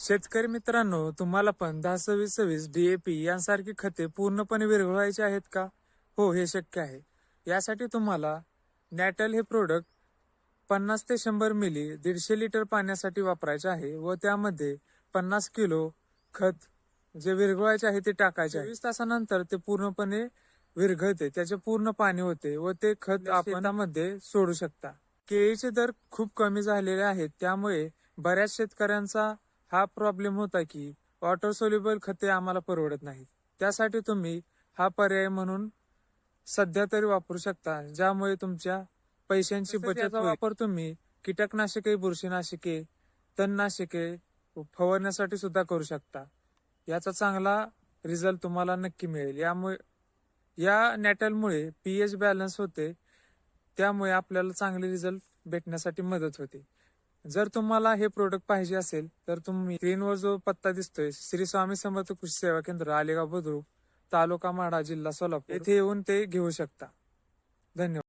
शेतकरी मित्रांनो तुम्हाला पण दहा सव्वीस सव्वीस डीएपी यांसारखी खते पूर्णपणे विरघळवायची आहेत का? हो हे शक्य आहे. यासाठी तुम्हाला नॅटल हे प्रोडक्ट पन्नास ते शंभर मिली दीडशे लिटर पाण्यासाठी वापरायचे आहे व त्यामध्ये पन्नास किलो खत जे विरघळवायचे आहे ते टाकायचे आहे. वीस तासानंतर ते पूर्णपणे विरघळते त्याचे पूर्ण पाणी होते व ते खत आपण शेतामध्ये सोडू शकता. केळीचे दर खूप कमी झालेले आहेत त्यामुळे बऱ्याच शेतकऱ्यांचा हा प्रॉब्लेम होता की वॉटर सोल्युबल खते आम्हाला परवडत नाहीत. त्यासाठी तुम्ही हा पर्याय म्हणून सध्या तरी वापरू शकता ज्यामुळे तुमच्या पैशांची बचत वापर तुम्ही कीटकनाशके बुरशीनाशके तणनाशके फवारण्यासाठी सुद्धा करू शकता. याचा चांगला रिझल्ट तुम्हाला नक्की मिळेल. यामुळे या नॅटलमुळे पीएच बॅलन्स होते त्यामुळे आपल्याला चांगले रिझल्ट भेटण्यासाठी मदत होते. जर तुम्हाला हे प्रोडक्ट पाहिजे असेल तर तुम्ही स्क्रीनवर जो पत्ता दिसतोय श्री स्वामी समर्थ कृषी सेवा केंद्र आलेगाव बुद्रुक तालुका माडा जिल्हा सोलापूर येथे येऊन ते घेऊ शकता. धन्यवाद.